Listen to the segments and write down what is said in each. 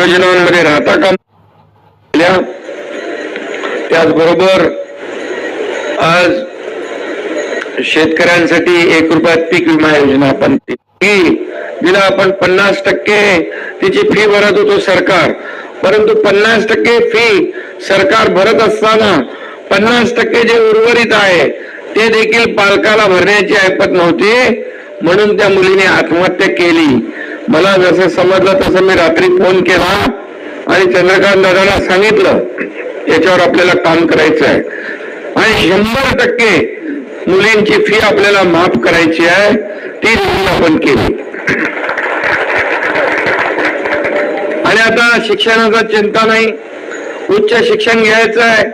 योजनांमध्ये राहता का त्याचबरोबर आज शेतकऱ्यांसाठी एक रुपयात पीक विमा योजना आपण जिला आपण पन्नास टक्के तिची फी भरत होतो सरकार. परंतु पन्नास टक्के फी सरकार भरत असताना पन्नास टक्के जे उर्वरित आहे ते देखील पालकाला भरण्याची ऐपत नव्हती. म्हणून त्या मुलीने आत्महत्या केली. मला जसं समजलं तसं मी रात्री फोन केला आणि चंद्रकांत दादाला सांगितलं याच्यावर आपल्याला काम करायचं आहे. आणि शंभर टक्के मुलींची फी आपल्याला माफ करायची आहे ती आपण केली. आणि आता शिक्षणाचा चिंता नाही. उच्च शिक्षण घ्यायचं आहे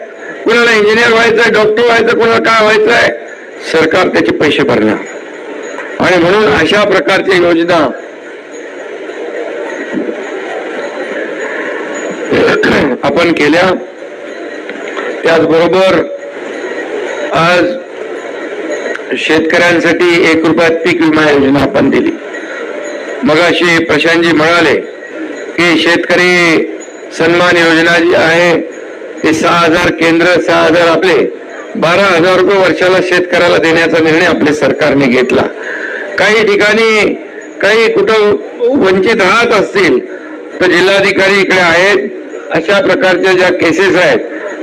कुणाला इंजिनियर व्हायचंय डॉक्टर व्हायचं कुणाला काय व्हायचं आहे सरकार त्याचे पैसे भरणार. आणि म्हणून अशा प्रकारच्या योजना आपण केल्या. त्याचबरोबर आज शेतकऱ्यांसाठी एक रुपयात पीक विमा योजना आपण दिली. मग अशी प्रशांतजी म्हणाले की शेतकरी सन्मान योजना जी आहे ते सहा हजार केंद्र सहा हजार आपले बारा हजार रुपये वर्षाला शेतकऱ्याला देण्याचा निर्णय आपल्या सरकारने घेतला. काही ठिकाणी काही कुठं वंचित राहत असतील तर जिल्हाधिकारी इकडे आहेत. अशा प्रकारच्या ज्या केसेस आहेत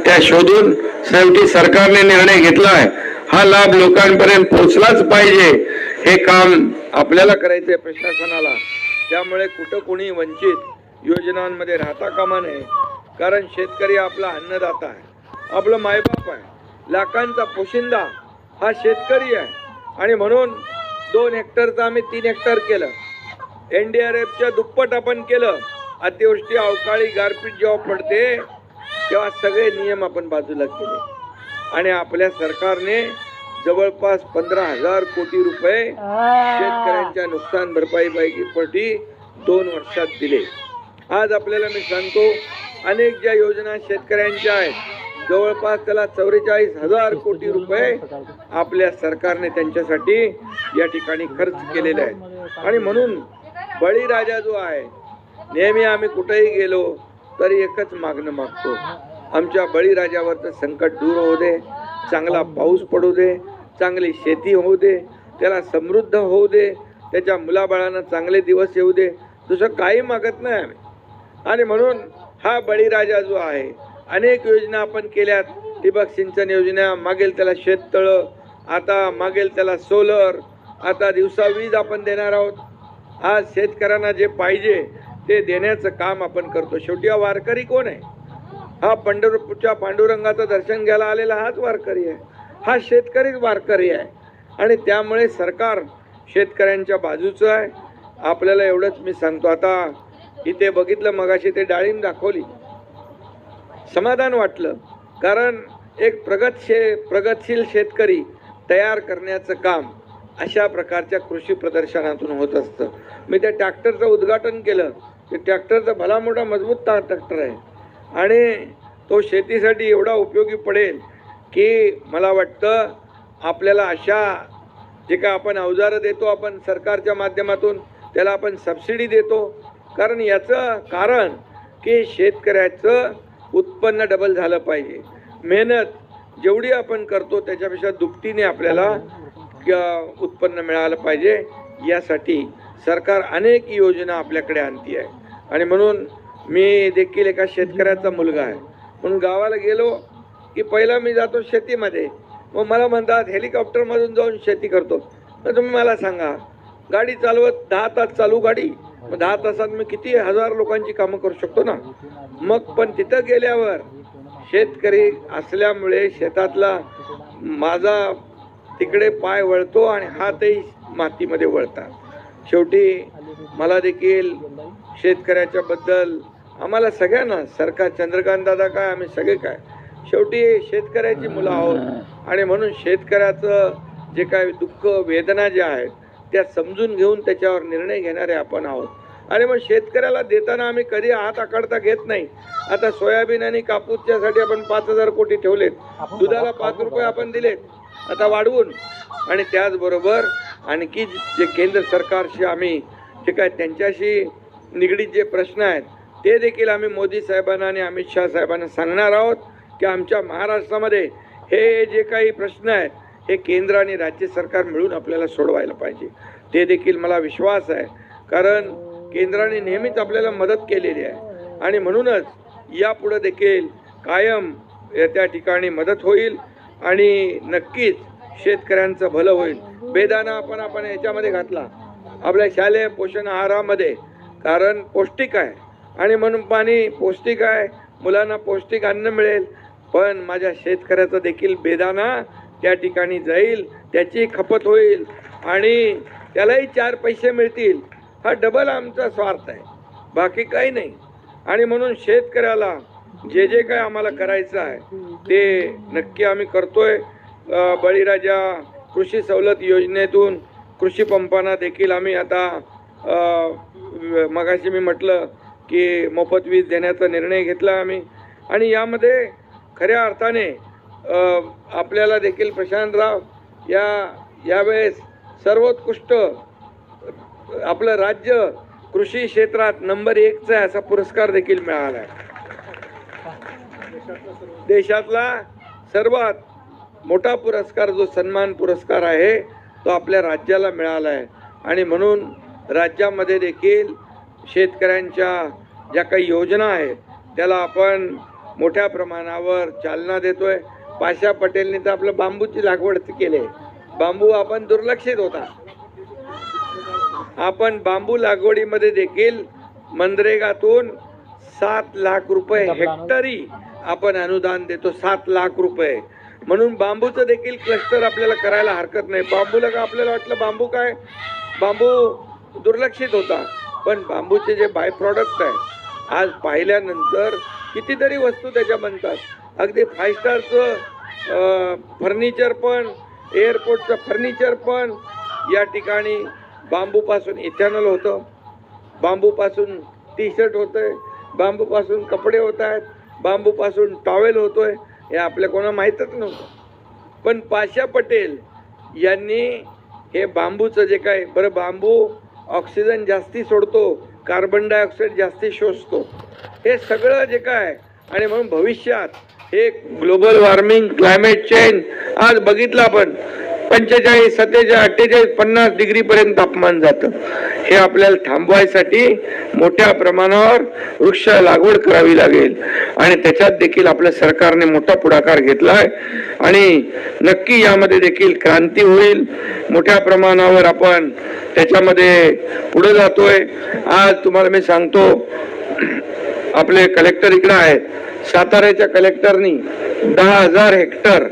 त्या शोधून शेवटी सरकारने निर्णय घेतला आहे. हा लाभ लोकांपर्यंत पोहोचलाच पाहिजे. हे काम आपल्याला करायचंय प्रशासनाला. त्यामुळे कुठं कोणी वंचित योजनांमध्ये राहता कामा नये कारण शेतकरी आपला अन्नदाता आहे. आपलं मायबाप आहे. लाखांचा पोशिंदा हा शेतकरी आहे. आणि म्हणून दोन हेक्टरचं आम्ही तीन हेक्टर केलं. एन डी आर एफच्या दुप्पट आपण केलं. अतिवृष्टी अवकाळी गारपीट जेव्हा पडते तेव्हा सगळे नियम आपण बाजूला केले. आणि आपल्या सरकारने जवळपास पंधरा हजार कोटी रुपये शेतकऱ्यांच्या नुकसान भरपाई पैकी दोन वर्षात दिले. आज आपल्याला मी सांगतो अनेक ज्या योजना शेतकऱ्यांच्या आहेत जवळपास त्याला चौवेचाळीस हजार कोटी रुपये आपल्या सरकारने त्यांच्यासाठी या ठिकाणी खर्च केलेले आहेत. आणि म्हणून बळीराजा जो आहे नेहमी आम्ही कुठेही गेलो तरी एकच मागणं मागतो. आमच्या बळीराजावरचं संकट दूर होऊ दे चांगला पाऊस पडू दे चांगली शेती होऊ दे त्याला समृद्ध होऊ दे त्याच्या मुलाबाळांना चांगले दिवस येऊ दे दुसरं काही मागत नाही आम्ही. आणि म्हणून हा बळीराजा जो आहे अनेक योजना आपण केल्यात. ठिबक सिंचन योजना मागेल त्याला शेततळं आता मागेल त्याला सोलर आता दिवसा वीज आपण देणार आहोत. आज शेतकऱ्यांना जे पाहिजे ते देण्याचं काम आपण करतो. शेवटी हा वारकरी कोण आहे? हा पंढरपूरच्या पांडुरंगाचं दर्शन घ्यायला आलेला हाच वारकरी आहे. हा शेतकरीच वारकरी आहे. आणि त्यामुळे सरकार शेतकऱ्यांच्या बाजूचं आहे. आपल्याला एवढंच मी सांगतो. आता इथे बघितलं मगाशी ते डाळिंब दाखवली. समाधान वाटलं. कारण एक प्रगत शे प्रगतशील शेतकरी तयार करण्याचं काम अशा प्रकारच्या कृषी प्रदर्शनातून होत असतं. मी त्या ट्रॅक्टरचं उद्घाटन केलं. ते ट्रॅक्टरचा भला मोठा मजबूत ता ट्रॅक्टर आहे. आणि तो शेतीसाठी एवढा उपयोगी पडेल की मला वाटतं आपल्याला अशा जे काय आपण अवजारं देतो आपण सरकारच्या माध्यमातून त्याला आपण सबसिडी देतो. कारण याचं कारण की शेतकऱ्याचं उत्पन्न डबल झालं पाहिजे. मेहनत जेवढी आपण करतो त्याच्यापेक्षा दुपटीने आपल्याला उत्पन्न मिळालं पाहिजे. यासाठी सरकार अनेक योजना आपल्याकडे आणती आहे आणि म्हणून मी देखील एका शेतकऱ्याचा मुलगा आहे. म्हणून गावाला गेलो की पहिला मी जातो शेतीमध्ये. मग मला म्हणतात हेलिकॉप्टरमधून जाऊन शेती करतो. तर तुम्ही मला सांगा गाडी चालवत दहा तास चालू गाडी. मग दहा तासात मी किती हजार लोकांची कामं करू शकतो ना? मग पण तिथं गेल्यावर शेतकरी असल्यामुळे शेतातला माझा तिकडे पाय वळतो आणि हातही मातीमध्ये वळतात. शेवटी मला देखील शेतकऱ्याच्या बद्दल आम्हाला सगळ्यांना सरकार चंद्रकांत दादा काय आम्ही सगळे काय? शेवटी शेतकऱ्याची मुलं आहोत. आणि म्हणून शेतकऱ्याचं जे काय दुःख वेदना ज्या आहेत त्या समजून घेऊन त्याच्यावर निर्णय घेणारे आपण आहोत. आणि मग शेतकऱ्याला देताना आम्ही कधी हात आकडता घेत नाही. आता सोयाबीन आणि कापूसच्यासाठी आपण पाच हजार कोटी ठेवलेत. दुधाला पाच रुपये आपण दिलेत. आता वाढवून. आणि त्याचबरोबर आणखी जे केंद्र सरकारशी आम्ही जे काय त्यांच्याशी निगडीत जे प्रश्न आहेत ते देखील आम्ही मोदी साहेबांना आणि अमित शहा साहेबांना सांगणार आहोत की आमच्या महाराष्ट्रामध्ये हे जे काही प्रश्न आहेत हे केंद्र आणि राज्य सरकार मिळून आपल्याला सोडवायला पाहिजे. ते देखील मला विश्वास आहे. कारण केंद्राने नेहमीच आपल्याला मदत केलेली आहे. आणि म्हणूनच यापुढं देखील कायम त्या ठिकाणी मदत होईल आणि नक्कीच शेतकऱ्यांचं भलं होईल. बेदाना आपण आपण याच्यामध्ये घातला. आपल्या शालेय पोषण आहारामध्ये कारण पौष्टिक आहे. आणि म्हणून पाणी पौष्टिक आहे. मुलांना पौष्टिक अन्न मिळेल. पण माझ्या शेतकऱ्याचा देखील बेदाना त्या ठिकाणी जाईल. त्याची खपत होईल. आणि त्यालाही चार पैसे मिळतील. हा डबल आमचा स्वार्थ आहे. बाकी काही नाही. आणि म्हणून शेतकऱ्याला जे जे काय आम्हाला करायचं आहे ते नक्की आम्ही करतोय. बळीराजा कृषी सवलत योजनेतून कृषी पंपांना देखील आम्ही आता मगाशी मी म्हटलं की मोफत वीज देण्याचा निर्णय घेतला आम्ही. आणि यामध्ये खऱ्या अर्थाने आपल्याला देखील प्रशांतराव या यावेळेस सर्वोत्कृष्ट आपलं राज्य कृषी क्षेत्रात नंबर एकचा असा पुरस्कार देखील मिळाला. आहे देशातला सर्वात मोठा पुरस्कार जो सन्मान पुरस्कार आहे तो आपल्या राज्याला मिळाला आहे. आणि म्हणून राज्यामध्ये देखील शेतकऱ्यांच्या ज्या काही योजना आहेत त्याला आपण मोठ्या प्रमाणावर चालना देतोय. पाशा पटेलने तर आपलं बांबूची लागवड केली. आहे बांबू आपण दुर्लक्षित होता. आपण बांबू लागवडीमध्ये देखील मनरेगातून सात लाख रुपये हेक्टरी आपण अनुदान देतो सात लाख रुपये. म्हणून बांबूचं देखील क्लस्टर आपल्याला करायला हरकत नाही. बांबूला का आपल्याला वाटलं बांबू काय? बांबू दुर्लक्षित होता. पण बांबूचे जे बाय प्रॉडक्ट आहे आज पाहिल्यानंतर कितीतरी वस्तू त्याच्या बनतात. अगदी फाय स्टारचं फर्निचर पण एअरपोर्टचं फर्निचर पण या ठिकाणी बांबूपासून इथॅनॉल होतं. बांबूपासून टी शर्ट होतं आहे बांबूपासून कपडे होत आहेत बांबूपासून टॉवेल होतो आहे हे आपल्या कोणा माहीतच नव्हतं. पण पाशा पटेल यांनी हे बांबूचं जे काय बरं बांबू ऑक्सिजन जास्ती सोडतो कार्बन डायऑक्साईड जास्ती शोषतो. हे सगळं जे काय आणि म्हणून भविष्यात हे ग्लोबल वॉर्मिंग क्लायमेट चेंज आज बघितलं आपण. पंचेचाळीस सत्तेचाळीस अठ्ठेचाळीस पन्नास डिग्री पर्यंत तापमान जातं. हे आपल्याला थांबवायसाठी मोठ्या प्रमाणावर वृक्ष लागवड करावी लागेल. आणि त्याच्यात देखील आपल्या सरकारने मोठा पुढाकार घेतला आहे आणि नक्की यामध्ये देखील क्रांती होईल. मोठ्या प्रमाणावर आपण त्याच्यामध्ये पुढे जातोय. आज तुम्हाला मी सांगतो आपले कलेक्टर इकडे आहेत. साताऱ्याच्या कलेक्टरनी दहा हजार हेक्टर